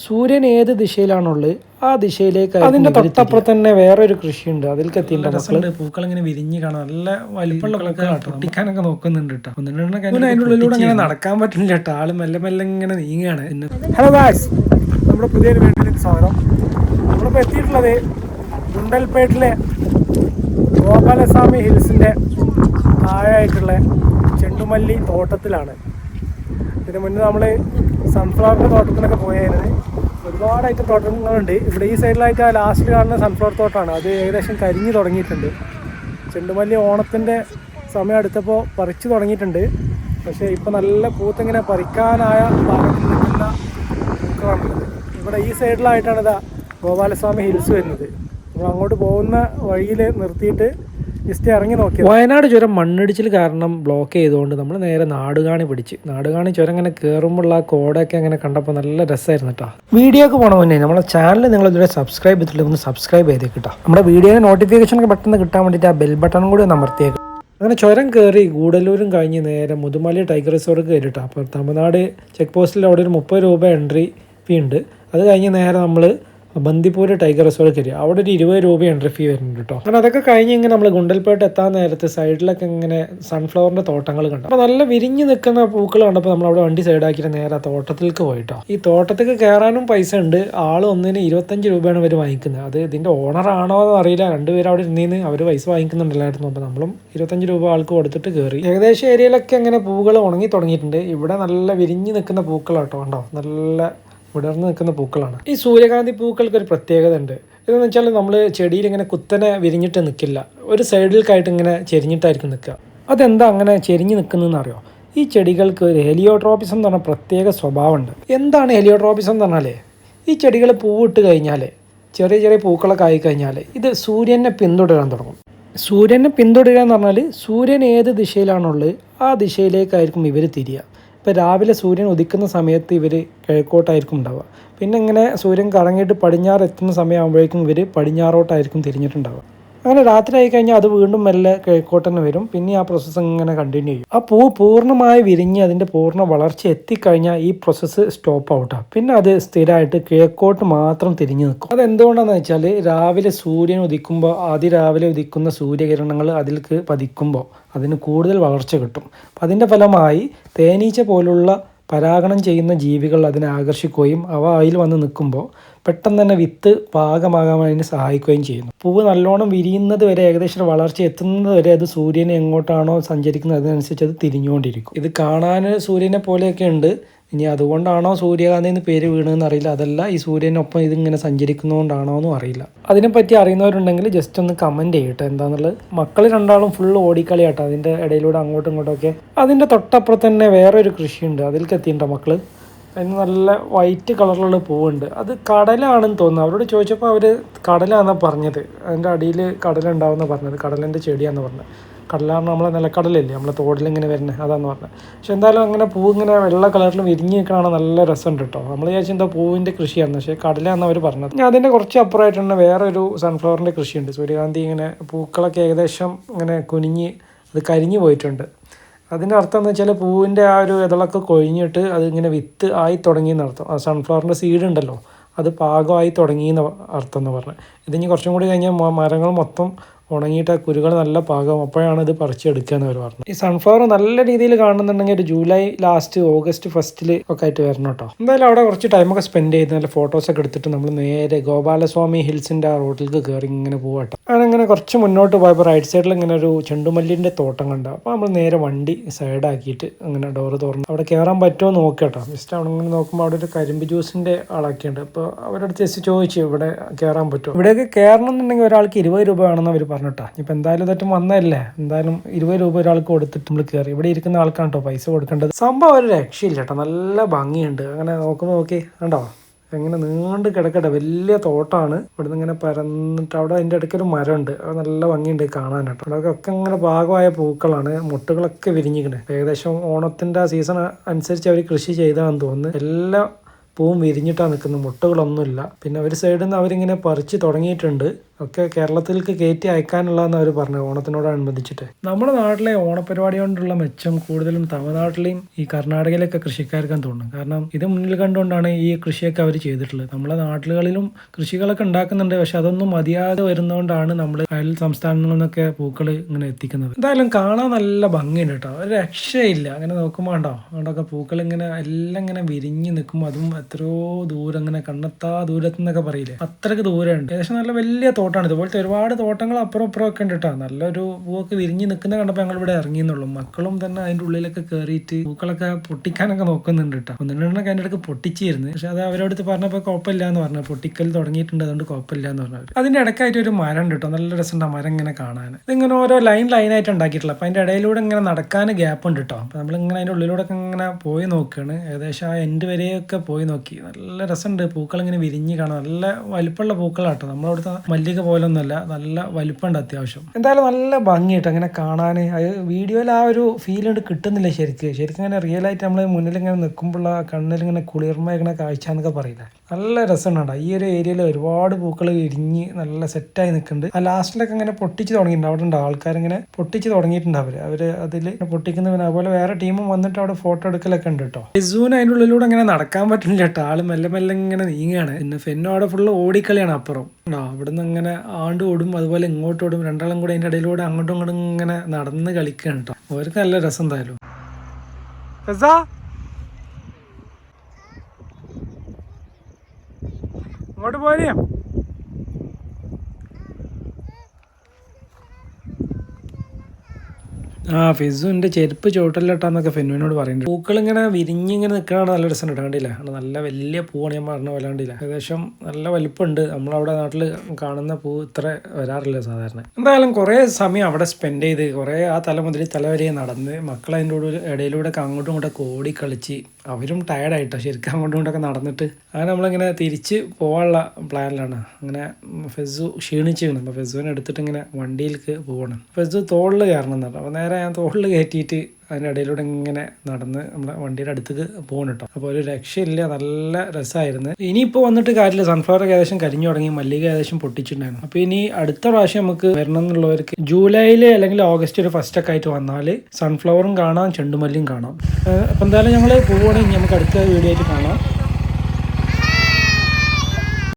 സൂര്യൻ ഏത് ദിശയിലാണുള്ളത് ആ ദിശയിലേക്ക് അതിന്റെ തൊട്ടപ്പുറത്ത് തന്നെ വേറൊരു കൃഷിയുണ്ട് അതിൽ എത്തിയിട്ടുണ്ട് മക്കൾ. പൂക്കൾ ഇങ്ങനെ വിരിഞ്ഞ് കാണാം നല്ല വലിപ്പമുള്ള പൊട്ടിക്കാനൊക്കെ നോക്കുന്നുണ്ട് കേട്ടോ. അതിന്റെ ഉള്ളിലൂടെ ഇങ്ങനെ നടക്കാൻ പറ്റില്ല കേട്ടോ. ആൾ മെല്ലെ മെല്ലെ ഇങ്ങനെ നീങ്ങുകയാണ്. ഹലോ ഗായ്സ് നമ്മുടെ പുതിയൊരു വീട്ടിലേക്ക് സ്വാഗതം. നമ്മളിപ്പോൾ എത്തിയിട്ടുള്ളത് ഗുണ്ടൽപേട്ടിലെ ഗോപാലസ്വാമി ഹിൽസിന്റെ താഴെയായിട്ടുള്ള ചെണ്ടുമല്ലി തോട്ടത്തിലാണ്. ഇതിന് മുന്നേ നമ്മൾ സൺഫ്ലവറിന്റെ തോട്ടത്തിലൊക്കെ പോയായിരുന്നു ഒരുപാടായിട്ട് തോട്ടങ്ങളുണ്ട്. ഇവിടെ ഈ സൈഡിലായിട്ട് ആ ലാസ്റ്റ് കാണുന്ന സൺഫ്ലവർ തോട്ടമാണ് അത് ഏകദേശം കരിഞ്ഞു തുടങ്ങിയിട്ടുണ്ട്. ചെണ്ടുമല്ലി ഓണത്തിന്റെ സമയം അടുത്തപ്പോൾ പറിച്ചു തുടങ്ങിയിട്ടുണ്ട്. പക്ഷേ ഇപ്പോൾ നല്ല പൂത്തിങ്ങനെ പറിക്കാനായ ഇവിടെ ഈ സൈഡിലായിട്ടാണ് ഇതാ ഗോപാലസ്വാമി ഹിൽസ് വരുന്നത്. നമ്മൾ അങ്ങോട്ട് പോകുന്ന വഴിയിൽ നിർത്തിയിട്ട് ജസ്റ്റ് ഇറങ്ങി നോക്കി വയനാട് ചുരം മണ്ണിടിച്ചിൽ കാരണം ബ്ലോക്ക് ചെയ്തുകൊണ്ട് നമ്മൾ നേരെ നാടുകാണി പിടിച്ച്. നാടുകാണി ചുരം ഇങ്ങനെ കയറുമ്പോൾ ആ കോടൊക്കെ അങ്ങനെ കണ്ടപ്പോൾ നല്ല രസമായിരുന്നു കേട്ടോ വീഡിയോക്ക് പോകണ മുന്നേ നമ്മുടെ ചാനൽ നിങ്ങൾ ഇതുവരെ സബ്സ്ക്രൈബ് ചെയ്തിട്ടില്ല ഒന്ന് സബ്സ്ക്രൈബ് ചെയ്തേക്ക് കിട്ടാം നമ്മുടെ വീഡിയോയുടെ നോട്ടിഫിക്കേഷൻ ഒക്കെ പെട്ടെന്ന് കിട്ടാൻ വേണ്ടിയിട്ട് ആ ബെൽ ബട്ടൺ കൂടി ഒന്ന് അമർത്തിയേക്ക്. അങ്ങനെ ചുരം കയറി ഗൂഡല്ലൂരും കഴിഞ്ഞ് നേരെ മുതുമല ടൈഗർ റിസോർട്ട് കയറിട്ടോ. അപ്പോൾ തമിഴ്നാട് ചെക്ക് പോസ്റ്റിൽ അവിടെ ഒരു മുപ്പത് രൂപ എൻട്രി ഫീ ഉണ്ട്. അത് കഴിഞ്ഞ് നേരെ നമ്മൾ ബന്ദിപ്പൂര് ടൈഗർ റിസോർട്ട് കയറി. അവിടെ ഒരു ഇരുപത് രൂപ എൻട്രി ഫീ വരുന്നുണ്ട് കേട്ടോ അങ്ങനെ അതൊക്കെ കഴിഞ്ഞ് ഇങ്ങനെ നമ്മൾ ഗുണ്ടൽപേട്ട് എത്താൻ നേരത്തെ സൈഡിലൊക്കെ ഇങ്ങനെ സൺഫ്ലവറിന്റെ തോട്ടങ്ങൾ കണ്ടു. അപ്പോൾ നല്ല വിരിഞ്ഞു നിൽക്കുന്ന പൂക്കൾ കണ്ടപ്പോൾ നമ്മൾ അവിടെ വണ്ടി സൈഡാക്കിയിട്ട് നേരെ തോട്ടത്തിലേക്ക് പോയിട്ടോ ഈ തോട്ടത്തിലേക്ക് കയറാനും പൈസ ഉണ്ട്. ആൾ ഒന്നിന് ഇരുപത്തഞ്ച് രൂപയാണ് അവർ വാങ്ങിക്കുന്നത്. അത് ഇതിന്റെ ഓണർ ആണോ എന്ന് അറിയില്ല. രണ്ടുപേരും അവിടെ ഇരുന്നീന്ന് അവർ പൈസ വാങ്ങിക്കുന്നുണ്ടല്ലായിരുന്നു. അപ്പോൾ നമ്മളും ഇരുപത്തഞ്ച് രൂപ ആൾക്ക് കൊടുത്തിട്ട് കയറി ഏകദേശം ഏരിയയിലൊക്കെ അങ്ങനെ പൂക്കൾ ഉണങ്ങി തുടങ്ങിയിട്ടുണ്ട്. ഇവിടെ നല്ല വിരിഞ്ഞു നിൽക്കുന്ന പൂക്കളാട്ടോ കണ്ടോ. നല്ല വിടർന്ന് നിൽക്കുന്ന പൂക്കളാണ്. ഈ സൂര്യകാന്തി പൂക്കൾക്ക് ഒരു പ്രത്യേകത ഉണ്ട്. ഇതെന്ന് വെച്ചാൽ നമ്മൾ ചെടിയിൽ ഇങ്ങനെ കുത്തനെ വിരിഞ്ഞിട്ട് നിൽക്കില്ല ഒരു സൈഡിലേക്കായിട്ട് ഇങ്ങനെ ചെരിഞ്ഞിട്ടായിരിക്കും നിൽക്കുക. അതെന്താ അങ്ങനെ ചെരിഞ്ഞ് നിൽക്കുന്നതെന്ന് അറിയോ? ഈ ചെടികൾക്ക് ഒരു ഹെലിയോട്രോപ്പിസം എന്ന് പറഞ്ഞ പ്രത്യേക സ്വഭാവമുണ്ട്. എന്താണ് ഹെലിയോട്രോപ്പിസം എന്ന് പറഞ്ഞാൽ ഈ ചെടികൾ പൂവിട്ട് കഴിഞ്ഞാൽ ചെറിയ ചെറിയ പൂക്കളൊക്കെ ആയിക്കഴിഞ്ഞാൽ ഇത് സൂര്യനെ പിന്തുടരാൻ തുടങ്ങും. സൂര്യനെ പിന്തുടരുക എന്ന് പറഞ്ഞാൽ സൂര്യൻ ഏത് ദിശയിലാണുള്ളത് ആ ദിശയിലേക്കായിരിക്കും ഇവർ തിരിയുക. ഇപ്പോൾ രാവിലെ സൂര്യൻ ഉദിക്കുന്ന സമയത്ത് ഇവർ കിഴക്കോട്ടായിരിക്കും ഉണ്ടാവുക. പിന്നെ ഇങ്ങനെ സൂര്യൻ കറങ്ങിയിട്ട് പടിഞ്ഞാറ് എത്തുന്ന സമയമാകുമ്പോഴേക്കും ഇവർ പടിഞ്ഞാറോട്ടായിരിക്കും തിരിഞ്ഞിട്ടുണ്ടാവുക. അങ്ങനെ രാത്രി ആയി കഴിഞ്ഞാൽ അത് വീണ്ടും മെല്ലെ കിഴക്കോട്ട് തന്നെ വരും. പിന്നെ ആ പ്രോസസ്സ് ഇങ്ങനെ കണ്ടിന്യൂ ചെയ്യും. ആ പൂ പൂർണമായി വിരിഞ്ഞ് അതിന്റെ പൂർണ വളർച്ച എത്തിക്കഴിഞ്ഞാൽ ഈ പ്രോസസ്സ് സ്റ്റോപ്പ് ഔട്ടാണ് പിന്നെ അത് സ്ഥിരമായിട്ട് കിഴക്കോട്ട് മാത്രം തിരിഞ്ഞു നിൽക്കും. അതെന്തുകൊണ്ടാണെന്ന് വെച്ചാൽ രാവിലെ സൂര്യൻ ഉദിക്കുമ്പോൾ അതിരാവിലെ ഉദിക്കുന്ന സൂര്യകിരണങ്ങൾ അതിൽക്ക് പതിക്കുമ്പോൾ അതിന് കൂടുതൽ വളർച്ച കിട്ടും. അതിന്റെ ഫലമായി തേനീച്ച പോലുള്ള പരാഗണം ചെയ്യുന്ന ജീവികൾ അതിനെ ആകർഷിക്കുകയും അവ അതിൽ വന്ന് നിൽക്കുമ്പോൾ പെട്ടെന്ന് തന്നെ വിത്ത് പാകമാകാൻ അതിനെ സഹായിക്കുകയും ചെയ്യുന്നു. പൂവ് നല്ലോണം വിരിയുന്നത് വരെ ഏകദേശം വളർച്ച എത്തുന്നത് വരെ അത് സൂര്യനെ എങ്ങോട്ടാണോ സഞ്ചരിക്കുന്നത് അതിനനുസരിച്ച് അത് തിരിഞ്ഞുകൊണ്ടിരിക്കും. ഇത് കാണാൻ സൂര്യനെ പോലെയൊക്കെ ഉണ്ട്. ഇനി അതുകൊണ്ടാണോ സൂര്യകാന്തി എന്ന് പേര് വീണെന്ന് അറിയില്ല. അതല്ല ഈ സൂര്യനൊപ്പം ഇതിങ്ങനെ സഞ്ചരിക്കുന്നതുകൊണ്ടാണോ എന്നും അറിയില്ല. അതിനെപ്പറ്റി അറിയുന്നവരുണ്ടെങ്കിൽ ജസ്റ്റ് ഒന്ന് കമന്റ് ചെയ്യട്ടെ. എന്താണെന്നുള്ളത് മക്കൾ രണ്ടാളും ഫുള്ള് ഓടിക്കളിയാട്ടോ. അതിന്റെ ഇടയിലൂടെ അങ്ങോട്ടും ഇങ്ങോട്ടും ഒക്കെ. അതിന്റെ തൊട്ടപ്പുറത്ത് തന്നെ വേറൊരു കൃഷിയുണ്ട്. അതിലേക്ക് എത്തിയിട്ടുണ്ടോ മക്കൾ? അതിന് നല്ല വൈറ്റ് കളറിലുള്ള പൂവുണ്ട്. അത് കടലാണെന്ന് തോന്നുന്നു. അവരോട് ചോദിച്ചപ്പോൾ അവർ കടലാണെന്നാണ് പറഞ്ഞത്. അതിന്റെ അടിയിൽ കടലുണ്ടാവുമെന്ന് പറഞ്ഞത്. കടലിന്റെ ചെടിയാണെന്ന് പറഞ്ഞത്. കടലാണ് നമ്മളെ നിലക്കടലല്ലേ? നമ്മളെ തോടിലിങ്ങനെ വരുന്നത് അതാന്ന് പറഞ്ഞത്. പക്ഷെ എന്തായാലും അങ്ങനെ പൂ ഇങ്ങനെ വെള്ള കളറിൽ വിരിഞ്ഞ് നിൽക്കണതാണ് നല്ല രസമുണ്ട് കേട്ടോ നമ്മൾ വിചാരിച്ചു എന്താ പൂവിന്റെ കൃഷിയാണ് പക്ഷേ കടലാണെന്ന് അവർ പറഞ്ഞത്. ഞാൻ അതിന്റെ കുറച്ച് അപ്പുറമായിട്ടുണ്ട്. വേറൊരു സൺഫ്ലവറിന്റെ കൃഷിയുണ്ട്. സൂര്യകാന്തി ഇങ്ങനെ പൂക്കളൊക്കെ ഏകദേശം ഇങ്ങനെ കുനിഞ്ഞ് അത് കരിഞ്ഞു പോയിട്ടുണ്ട്. അതിന്റെ അർത്ഥം എന്ന് വെച്ചാൽ പൂവിന്റെ ആ ഒരു ഇതളൊക്കെ കൊഴിഞ്ഞിട്ട് അതിങ്ങനെ വിത്ത് ആയി തുടങ്ങി എന്നർത്ഥം ആ സൺഫ്ലവറിന്റെ സീഡ് ഉണ്ടല്ലോ അത് പാകമായി തുടങ്ങി എന്ന് അർത്ഥം എന്ന് പറഞ്ഞത് ഇതിനി കുറച്ചും കൂടി കഴിഞ്ഞാൽ മരങ്ങൾ മൊത്തം ഉണങ്ങിയിട്ട് ആ കുരുകൾ നല്ല പാകം. അപ്പോഴാണ് ഇത് പറിച്ചെടുക്കുക എന്ന് അവർ പറഞ്ഞു ഈ സൺഫ്ലവർ നല്ല രീതിയിൽ കാണുന്നുണ്ടെങ്കിൽ ഒരു ജൂലൈ ലാസ്റ്റ് ഓഗസ്റ്റ് ഫസ്റ്റിൽ ഒക്കെ ആയിട്ട് വരണം കേട്ടോ. എന്തായാലും അവിടെ കുറച്ച് ടൈമൊക്കെ സ്പെൻഡ് ചെയ്ത് നല്ല ഫോട്ടോസൊക്കെ എടുത്തിട്ട് നമ്മൾ നേരെ ഗോപാലസ്വാമി ഹിൽസിന്റെ ആ റോഡിലേക്ക് കയറി ഇങ്ങനെ പോകട്ടോ അങ്ങനെ കുറച്ച് മുന്നോട്ട് പോയപ്പോൾ റൈറ്റ് സൈഡിൽ ഇങ്ങനെ ഒരു ചെണ്ടുമല്ലിന്റെ തോട്ടം കണ്ട. അപ്പോൾ നമ്മൾ നേരെ വണ്ടി സൈഡാക്കിയിട്ട് അങ്ങനെ ഡോറ് തുറന്ന് അവിടെ കയറാൻ പറ്റുമോ നോക്കട്ടോ ജസ്റ്റ് അവിടെ ഇങ്ങനെ നോക്കുമ്പോൾ അവിടെ ഒരു കരിമ്പ് ജ്യൂസിന്റെ ആളൊക്കെയുണ്ട് അപ്പോൾ അവരുടെ ജസ്റ്റ് ചോദിച്ചു ഇവിടെ കയറാൻ പറ്റുമോ? ഇവിടെയൊക്കെ കയറണം എന്നുണ്ടെങ്കിൽ ഒരാൾക്ക് ഇരുപത് രൂപ വേണമെന്ന് അവർ പറഞ്ഞിട്ടാ. ഇപ്പം എന്തായാലും ഇതായിട്ട് വന്നതല്ലേ? എന്തായാലും ഇരുപത് രൂപ ഒരാൾക്ക് കൊടുത്തിട്ട് നമ്മൾ കയറി ഇവിടെ ഇരിക്കുന്ന ആൾക്കാണ് കേട്ടോ പൈസ കൊടുക്കേണ്ടത്. സംഭവം ഒരു രക്ഷയില്ല കേട്ടോ നല്ല ഭംഗിയുണ്ട്. അങ്ങനെ നോക്കുമ്പോൾ നോക്കി കണ്ടോ? ഇങ്ങനെ നീണ്ട് കിടക്കട്ടെ. വലിയ തോട്ടാണ്. ഇവിടുന്ന് ഇങ്ങനെ പരന്നിട്ട് അവിടെ അതിന്റെ ഇടയ്ക്ക് ഒരു മരമുണ്ട്. അത് നല്ല ഭംഗിയുണ്ട് കാണാനായിട്ട്. അവിടെ ഒക്കെ ഇങ്ങനെ ഭാഗമായ പൂക്കളാണ്. മുട്ടുകളൊക്കെ വിരിഞ്ഞിക്കണേ ഏകദേശം ഓണത്തിന്റെ സീസൺ അനുസരിച്ച് അവർ കൃഷി ചെയ്താന്ന് തോന്നുന്നു. എല്ലാ പൂവും വിരിഞ്ഞിട്ടാണ് നിൽക്കുന്നത്. മുട്ടുകളൊന്നുമില്ല. പിന്നെ ഒരു സൈഡിൽ നിന്ന് അവരിങ്ങനെ പറിച്ച് തുടങ്ങിയിട്ടുണ്ട്. ഒക്കെ കേരളത്തിലേക്ക് കയറ്റി അയക്കാനുള്ളതെന്ന് അവർ പറഞ്ഞു ഓണത്തിനോടനുബന്ധിച്ചിട്ട്. നമ്മുടെ നാട്ടിലെ ഓണപരിപാടി കൊണ്ടുള്ള മെച്ചം കൂടുതലും തമിഴ്നാട്ടിലെയും ഈ കർണാടകയിലൊക്കെ കൃഷിക്കാർക്കാൻ തോന്നുന്നു. കാരണം ഇത് മുന്നിൽ കണ്ടുകൊണ്ടാണ് ഈ കൃഷിയൊക്കെ അവർ ചെയ്തിട്ടുള്ളത്. നമ്മുടെ നാട്ടിലുകളിലും കൃഷികളൊക്കെ ഉണ്ടാക്കുന്നുണ്ട് പക്ഷെ അതൊന്നും മതിയാതെ വരുന്നതുകൊണ്ടാണ് നമ്മൾ അയൽ സംസ്ഥാനങ്ങളിൽ നിന്നൊക്കെ പൂക്കൾ ഇങ്ങനെ എത്തിക്കുന്നത്. എന്തായാലും കാണാൻ നല്ല ഭംഗിയുണ്ട് കേട്ടോ. ഒരു രക്ഷയില്ല. അങ്ങനെ നോക്കുമ്പോൾ ഉണ്ടോ അവിടെയൊക്കെ പൂക്കൾ ഇങ്ങനെ എല്ലാം ഇങ്ങനെ വിരിഞ്ഞ് നിൽക്കുമ്പോൾ അതും എത്രയോ ദൂരം ഇങ്ങനെ കണ്ണെത്താ ദൂരത്തു നിന്നൊക്കെ പറയില്ലേ? അത്രയ്ക്ക് ദൂരമുണ്ട്. ഏകദേശം നല്ല വലിയ തോട്ടമാണ് ഇതുപോലത്തെ ഒരുപാട് തോട്ടങ്ങൾ അപ്പുറം അപ്പുറം ഒക്കെ ഉണ്ട് കേട്ടോ നല്ലൊരു പൂവൊക്കെ വിരിഞ്ഞ് നിൽക്കുന്ന കണ്ടപ്പോൾ ഞങ്ങൾ ഇവിടെ ഇറങ്ങിയെന്നുള്ളൂ. മക്കളും തന്നെ അതിന്റെ ഉള്ളിലൊക്കെ കയറിയിട്ട് പൂക്കളൊക്കെ പൊട്ടിക്കാനൊക്കെ നോക്കുന്നുണ്ട് കേട്ടോ ഒന്നിനൊക്കെ അതിന്റെ അടുത്ത് പൊട്ടിച്ചിരുന്നു. പക്ഷെ അത് അവരോട് പറഞ്ഞപ്പോൾ കുഴപ്പമില്ല എന്ന് പറഞ്ഞു. പൊട്ടിക്കൽ തുടങ്ങിയിട്ടുണ്ട്. അതുകൊണ്ട് കുഴപ്പമില്ല എന്ന് പറഞ്ഞു അതിന്റെ ഇടയ്ക്കായിട്ട് ഒരു മരം കേട്ടോ നല്ല രസമുണ്ട് മരം ഇങ്ങനെ കാണാൻ. ഇതിങ്ങനെ ഓരോ ലൈൻ ലൈനായിട്ട് ഉണ്ടാക്കിയിട്ടുള്ള. അപ്പം അതിന്റെ ഇടയിലൂടെ ഇങ്ങനെ നടക്കാൻ ഗ്യാപ്പ് ഉണ്ട് കേട്ടോ അപ്പോൾ നമ്മളിങ്ങനെ അതിന്റെ ഉള്ളിലൂടെ ഒക്കെ ഇങ്ങനെ പോയി നോക്കുകയാണ് ഏകദേശം ആ എൻഡ് വരെയൊക്കെ പോയി നോക്കി. നല്ല രസമുണ്ട്. പൂക്കൾ ഇങ്ങനെ വിരിഞ്ഞ് കാണാൻ. നല്ല വലിപ്പമുള്ള പൂക്കളാട്ടോ നമ്മളവിടുത്തെ മല്ലിക പോലെ ഒന്നുമല്ല നല്ല വലിപ്പമുണ്ട് അത്യാവശ്യം. എന്തായാലും നല്ല ഭംഗിയിട്ട് അങ്ങനെ കാണാൻ അത് വീഡിയോയിൽ ആ ഒരു ഫീൽ ഉണ്ട് കിട്ടുന്നില്ല ശരിക്ക്. ശരിക്കും അങ്ങനെ റിയൽ ആയിട്ട് നമ്മൾ മുന്നിൽ ഇങ്ങനെ നിൽക്കുമ്പോൾ കണ്ണിൽ ഇങ്ങനെ കുളിർമയങ്ങനെ കാഴ്ച എന്നൊക്കെ പറയില്ല? നല്ല രസമുണ്ട് ഈ ഒരു ഏരിയയിൽ ഒരുപാട് പൂക്കൾ ഇരിഞ്ഞ് നല്ല സെറ്റായി നിൽക്കുന്നുണ്ട് ആ ലാസ്റ്റിലൊക്കെ ഇങ്ങനെ പൊട്ടിച്ച് തുടങ്ങിയിട്ടുണ്ട്. അവിടെ ഉണ്ട് ആൾക്കാരിങ്ങനെ പൊട്ടിച്ച് തുടങ്ങിയിട്ടുണ്ട് അവർ. അവർ അതിൽ പൊട്ടിക്കുന്നവന് അതുപോലെ വേറെ ടീമും വന്നിട്ട് അവിടെ ഫോട്ടോ എടുക്കലൊക്കെ ഉണ്ട് കേട്ടോ. ഫിസൂന് അതിന്റെ ഉള്ളിലൂടെ ഇങ്ങനെ നടക്കാൻ പറ്റുന്നില്ല കേട്ടോ. ആൾ മെല്ലെ മെല്ലെ ഇങ്ങനെ നീങ്ങുകയാണ് പിന്നെ ഫെന്നു അവിടെ ഫുള്ള് ഓടിക്കളിയാണ് അപ്പുറം. അവിടെ അവിടുന്ന് ഇങ്ങനെ ആണ്ട് ഓടും അതുപോലെ ഇങ്ങോട്ട് ഓടും രണ്ടാളും കൂടെ അതിന്റെ ഇടയിലൂടെ അങ്ങോട്ടും ഇങ്ങോട്ടും ഇങ്ങനെ നടന്ന് കളിക്കുകയാണ് കേട്ടോ. അവർക്ക് നല്ല രസം എന്തായാലും. ഇങ്ങോട്ട് പോരേ? ആ ഫിസുവിന്റെ ചെരുപ്പ് ചോട്ടല്ലിട്ടാന്നൊക്കെ ഫെന്നുവിനോട് പറയുന്നുണ്ട് പൂക്കൾ ഇങ്ങനെ വിരിഞ്ഞിങ്ങനെ നിൽക്കണതാണ് നല്ല രസം കണ്ടില്ല? നല്ല വലിയ പൂവാണ് ഞാൻ പറഞ്ഞ പോലെ കണ്ടില്ല? ഏകദേശം നല്ല വലിപ്പമുണ്ട് നമ്മളവിടെ നാട്ടിൽ കാണുന്ന പൂ ഇത്ര വരാറില്ല സാധാരണ. എന്തായാലും കുറേ സമയം അവിടെ സ്പെൻഡ് ചെയ്ത് കുറേ ആ തല മുതൽ തല നടന്ന് മക്കൾ അതിന്റെ കൂടെ ഇടയിലൂടെ അങ്ങോട്ടും ഇങ്ങോട്ടൊക്കെ ഓടി കളിച്ച് അവരും ടയർഡായിട്ടോ ശരിക്കും അങ്ങോട്ടും ഇങ്ങോട്ടൊക്കെ നടന്നിട്ട്. അങ്ങനെ നമ്മളിങ്ങനെ തിരിച്ച് പോകാനുള്ള പ്ലാനിലാണ് അങ്ങനെ ഫെസു ക്ഷീണിച്ചു അപ്പോൾ ഫെസുവിനെ എടുത്തിട്ട് ഇങ്ങനെ വണ്ടിയിലേക്ക് പോകണം ഫെസു തോളിൽ കയറണം എന്നല്ല അപ്പോൾ നേരെ ഞാൻ തോളിൽ കയറ്റിയിട്ട് അതിന്റെ ഇടയിലൂടെ ഇങ്ങനെ നടന്ന് നമ്മുടെ വണ്ടിയുടെ അടുത്തേക്ക് പോകണം കേട്ടോ. അപ്പോൾ ഒരു രക്ഷയില്ല നല്ല രസമായിരുന്നു. ഇനിയിപ്പോൾ വന്നിട്ട് കാര്യമില്ല. സൺഫ്ലവർ ഏകദേശം കരിഞ്ഞു തുടങ്ങി മല്ലിക ഏകദേശം പൊട്ടിച്ചിട്ടുണ്ടായിരുന്നു. അപ്പോൾ ഇനി അടുത്ത പ്രാവശ്യം നമുക്ക് വരണം എന്നുള്ളവർക്ക് ജൂലൈയിൽ അല്ലെങ്കിൽ ഓഗസ്റ്റ് ഒരു ഫസ്റ്റ് ഒക്കെ ആയിട്ട് വന്നാൽ സൺഫ്ലവറും കാണാം ചെണ്ടുമല്ലിയും കാണാം. അപ്പോൾ എന്തായാലും ഞങ്ങൾ പോവുകയാണെങ്കിൽ നമുക്ക് അടുത്ത വീഡിയോ ആയിട്ട് കാണാം.